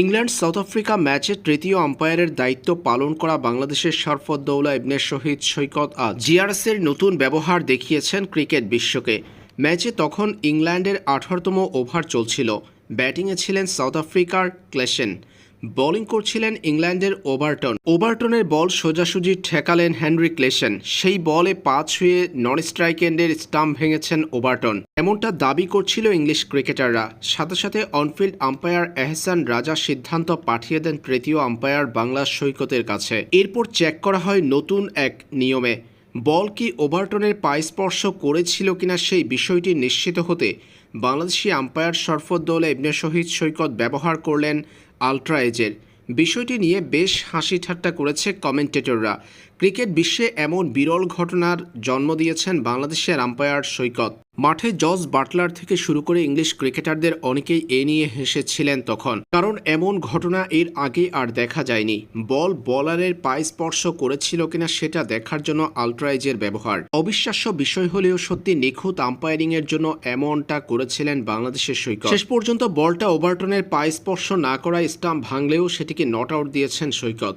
England, south Africa ম্যাচে তৃতীয় আম্পায়ারের দায়িত্ব পালন করা বাংলাদেশের সরফদ্দৌলা ইবনে শহীদ সৈকত আজ জিআরএসের নতুন ব্যবহার দেখিয়েছেন ক্রিকেট বিশ্বকে। ম্যাচে তখন ইংল্যান্ডের আঠারোতম ওভার চলছিল। ব্যাটিংয়ে ছিলেন সাউথ আফ্রিকার ক্লেশেন। বোলিং করছিলেন ইংল্যান্ডের ওভারটন। ওভারটনের বল সোজাসুজি ঠেকালেন হেনরি ক্লেশন সেই বলে পা ছুঁয়ে নন স্ট্রাইক এন্ডের স্টাম্প ভেঙেছেন ওভারটন। এমনটা দাবি করছিল ইংলিশ ক্রিকেটাররা। সাথে সাথে অনফিল্ড আম্পায়ার এহসান রাজা সিদ্ধান্ত পাঠিয়ে দেন তৃতীয় আম্পায়ার বাংলা সৈকতের কাছে। এরপর চেক করা হয় নতুন এক নিয়মে। বল কি ওভারটনের পায়ে স্পর্শ করেছিল কিনা সেই বিষয়টি নিশ্চিত হতে বাংলাদেশি আম্পায়ার শরফদ্দৌলা ইবনে শহীদ সৈকত ব্যবহার করলেন আলট্রা এজের বিষয়টি নিয়ে বেশ হাসি ঠাট্টা করেছে কমেন্টেটররা। ক্রিকেট বিশ্বে এমন বিরল ঘটনার জন্ম দিয়েছেন বাংলাদেশের আম্পায়ার সৈকত। মাঠে জজ বাটলার থেকে শুরু করে ইংলিশ ক্রিকেটারদের অনেকেই এ নিয়ে হেসেছিলেন তখন। কারণ এমন ঘটনা এর আগে আর দেখা যায়নি। বল বলারের পায়ে স্পর্শ করেছিল কিনা সেটা দেখার জন্য আলট্রাইজের ব্যবহার। অবিশ্বাস্য বিষয় হলেও সত্যি নিখুঁত আম্পায়ারিং এর জন্য এমনটা করেছিলেন বাংলাদেশের সৈকত। শেষ পর্যন্ত বলটা ওভারটনের পায়ে স্পর্শ না করায় স্টাম্প ভাঙলেও সেটিকে নট আউট দিয়েছেন সৈকত।